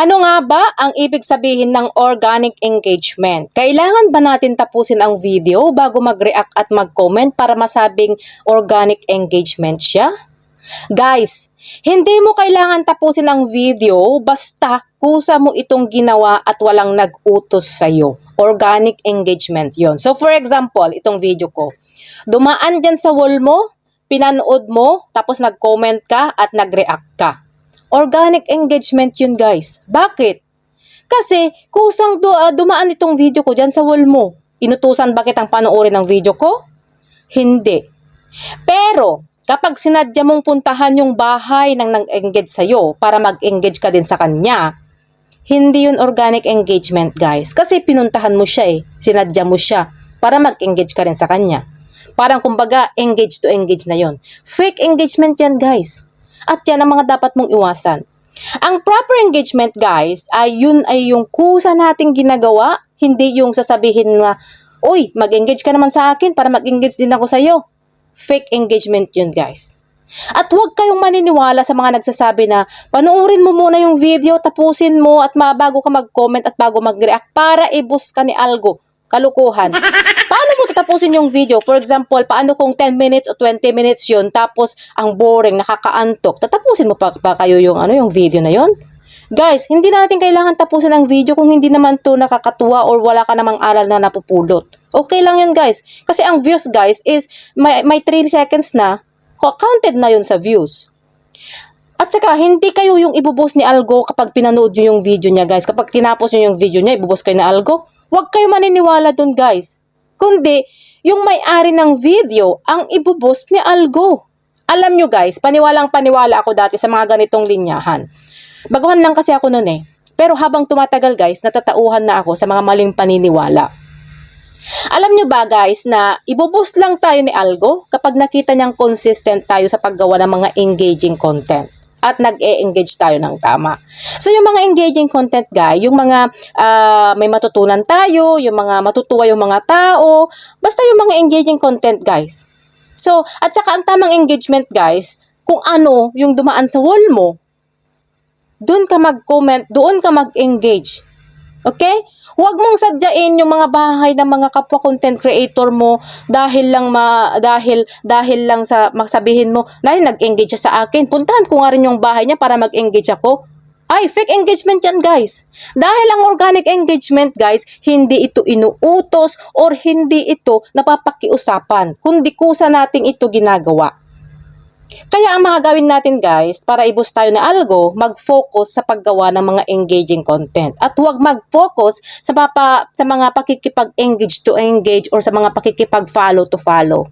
Ano nga ba ang ibig sabihin ng organic engagement? Kailangan ba natin tapusin ang video bago mag-react at mag-comment para masabing organic engagement siya? Guys, hindi mo kailangan tapusin ang video basta kusa mo itong ginawa at walang nag-utos sa'yo. Organic engagement yon. So for example, itong video ko. Dumaan dyan sa wall mo, pinanood mo, tapos nag-comment ka at nag-react ka. Organic engagement yun guys. Bakit? Kasi kusang du- ah, dumaan itong video ko dyan sa wall mo. Inutusan ba kitang panoorin ng video ko? Hindi. Pero, kapag sinadya mong puntahan yung bahay ng nag-engage sa'yo para mag-engage ka din sa kanya, hindi yun organic engagement guys. Kasi pinuntahan mo siya eh. Sinadya mo siya para mag-engage ka rin sa kanya. Parang kumbaga, engage to engage na yon. Fake engagement yan guys. At yan ang mga dapat mong iwasan. Ang proper engagement guys, ay yun ay yung kusa nating ginagawa, hindi yung sasabihin na, Uy, mag-engage ka naman sa akin para mag-engage din ako sa'yo. Fake engagement yun guys. At huwag kayong maniniwala sa mga nagsasabi na panoorin mo muna yung video, tapusin mo at bago ka mag-comment at bago mag-react para i-boost ka ni Algo. Kalukuhan. Tatapusin yung video? For example, paano kung 10 minutes o 20 minutes yun tapos ang boring, nakakaantok, tatapusin mo pa, pa kayo yung, ano, yung video na yon? Guys, hindi na natin kailangan tapusin ang video kung hindi naman to nakakatuwa or wala ka namang aral na napupulot. Okay lang yun guys. Kasi ang views guys is may, may 3 seconds na, counted na yun sa views. At saka, hindi kayo yung ibubos ni Algo kapag pinanood nyo yung video niya, guys. Kapag tinapos nyo yung video niya, ibubos kayo ni Algo. Huwag kayo maniniwala dun, guys. Kundi, yung may-ari ng video ang ibubos ni Algo. Alam nyo, guys, paniwalang paniwala ako dati sa mga ganitong linyahan. Baguhan lang kasi ako nun eh. Pero habang tumatagal, guys, natatauhan na ako sa mga maling paniniwala. Alam nyo ba guys na ibuboost lang tayo ni Algo kapag nakita niyang consistent tayo sa paggawa ng mga engaging content at nag-e-engage tayo ng tama. So yung mga engaging content guys, yung mga ah, may matutunan tayo, yung mga matutuwa yung mga tao, basta yung mga engaging content guys. So, at saka ang tamang engagement guys, kung ano yung dumaan sa wall mo, doon ka mag-comment, doon ka mag-engage. Okay? Huwag mong sadyain yung mga bahay ng mga kapwa content creator mo dahil lang ma dahil dahil lang sa magsabihin mo, dahil nag-engage siya sa akin. Puntahan ko nga rin yung bahay niya para mag-engage ako. Ay, fake engagement yan, guys. Dahil ang organic engagement, guys, hindi ito inuutos or hindi ito napapakiusapan, kundi kusa nating ito ginagawa. Kaya ang mga gawin natin guys, para i-boost tayo na algo, mag-focus sa paggawa ng mga engaging content. At huwag mag-focus sa, sa mga pakikipag-engage to engage or sa mga pakikipag-follow to follow.